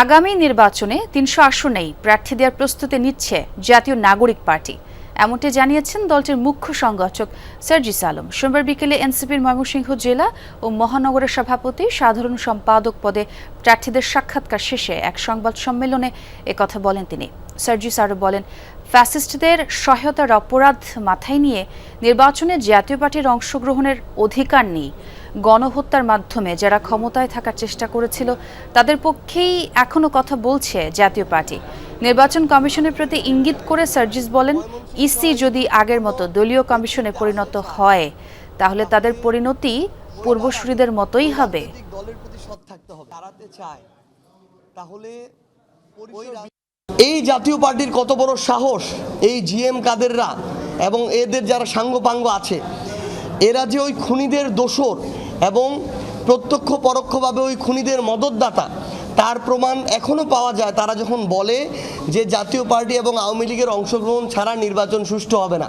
আগামী নির্বাচনে তিনশো আসনেই প্রার্থী দেওয়ার প্রস্তুতি নিচ্ছে জাতীয় নাগরিক পার্টি। এমনটি জানিয়েছেন দলটির মুখ্য সংগঠক সার্জিস আলম। সোমবার বিকেলে এনসিপির ময়মনসিংহ জেলা ও মহানগরের সভাপতি সাধারণ সম্পাদক পদে প্রার্থীদের সাক্ষাৎকার শেষে এক সংবাদ সম্মেলনে একথা বলেন তিনি। সার্জিস আরও বলেন, ফ্যাসিস্টদের সহায়তার অপরাধ মাথায় নিয়ে নির্বাচনে জাতীয় পার্টির অংশগ্রহণের অধিকার নেই। গণহত্যার মাধ্যমে যারা ক্ষমতায় থাকার চেষ্টা করেছিল, তাদের পক্ষেই এখনও কথা বলছে জাতীয় পার্টি। নির্বাচন কমিশনের প্রতি ইঙ্গিত করে সার্জিস বলেন, ইসি যদি আগের মতো দলীয় কমিশনে পরিণত হয়, তাহলে তাদের পরিণতি পূর্বসূরিদের মতোই হবে। দলের এই জাতীয় পার্টির কত বড় সাহস এই জিএম কাদেররা এবং এদের যারা সাঙ্গপাঙ্গ আছে, এরা যে ওই খুনিদের দোসর এবং প্রত্যক্ষ পরোক্ষভাবে ওই খুনিদের মদতদাতা। তার প্রমাণ এখনও পাওয়া যায়। তারা যখন বলে যে জাতীয় পার্টি এবং আওয়ামী লীগের অংশগ্রহণ ছাড়া নির্বাচন সুষ্ঠু হবে না।